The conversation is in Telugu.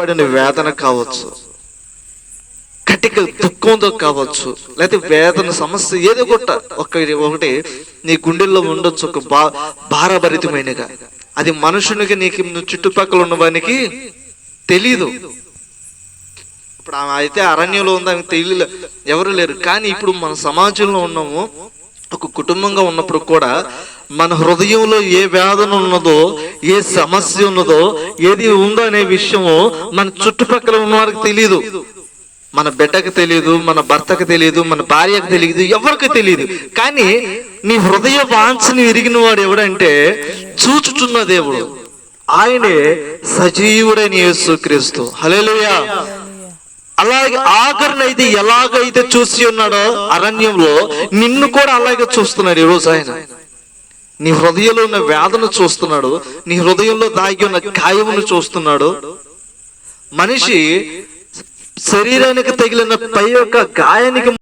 పడిన వేదన కావచ్చు. కటిక దుఃఖంతో కావచ్చు. లేకపోతే వేదన సమస్య ఏదో ఒకట. ఒకటి ఒకటి నీ గుండెల్లో ఉండొచ్చు ఒక బా భారభరితమైనగా. అది మనుషునికి నీకు చుట్టుపక్కల ఉన్న వానికి తెలీదు. ఇప్పుడు ఆమె అయితే అరణ్యంలో ఉంది ఆమెకు తెలియలే ఎవరు లేరు. కానీ ఇప్పుడు మన సమాజంలో ఉన్నాము. ఒక కుటుంబంగా ఉన్నప్పుడు కూడా మన హృదయంలో ఏ వేదన ఉన్నదో ఏ సమస్య ఉన్నదో ఏది ఉందో అనే విషయము మన చుట్టుపక్కల ఉన్న వారికి తెలియదు మన బిడ్డకు తెలియదు మన భర్తకు తెలియదు మన భార్యకు తెలియదు ఎవరికి తెలియదు కానీ నీ హృదయ వాంఛని విరిగిన వాడు ఎవడంటే చూచుచున్న దేవుడు. ఆయనే సజీవుడైన యేసుక్రీస్తు. హల్లెలూయా. అలాగే ఆఖరిని ఎలాగైతే చూసి ఉన్నాడో అరణ్యంలో నిన్ను కూడా అలాగే చూస్తున్నాడు ఈరోజు ఆయన. నీ హృదయంలో ఉన్న వేదన చూస్తున్నాడు నీ హృదయంలో దాగి ఉన్న గాయమును చూస్తున్నాడు. మనిషి శరీరానికి తగిలిన పై యొక్క గాయానికి